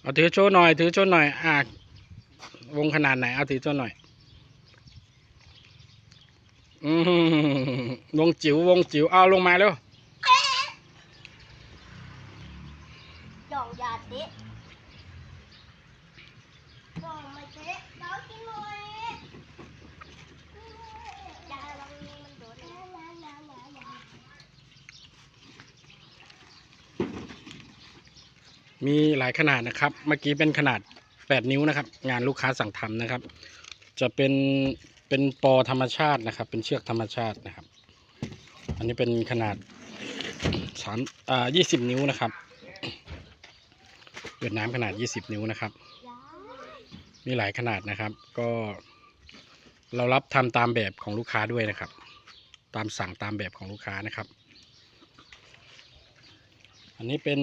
เอาถือโชว์หน่อย ถือโชว์หน่อยอ่าวงขนาดไหน เอาถือโชว์หน่อย อืมวงจิ๋ววงจิ๋วเอาลงมาเร็วดอกยาติ มีหลายขนาดนะครับ เมื่อกี้เป็นขนาด 8 นิ้วนะครับ งานลูกค้าสั่งทำนะครับ จะเป็นเป็นปอธรรมชาตินะครับ เป็นเชือกธรรมชาตินะครับ อันนี้เป็นขนาดสามอ่ายี่สิบนิ้วนะครับเวียดนามขนาด 20 นิ้วนะครับ มีหลายขนาดนะครับ ก็เรารับทำตามแบบของลูกค้าด้วยนะครับ ตามสั่งตามแบบของลูกค้านะครับ อันนี้เป็น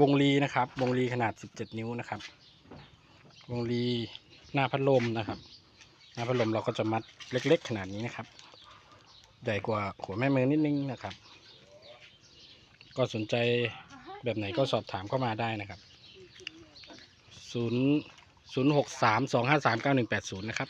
วงลีนะครับ วงลีขนาด 17 นิ้วนะครับ วงลีหน้าพัดลมนะครับ หน้าพัดลมเราก็จะมัดเล็ก ๆ ขนาดนี้นะครับ ใหญ่กว่าหัวแม่มือนิดนึงนะครับ ก็สนใจแบบไหนก็สอบถามเข้ามาได้นะครับ 0 0 6 3 2 5 3 9 1 8 0 นะครับ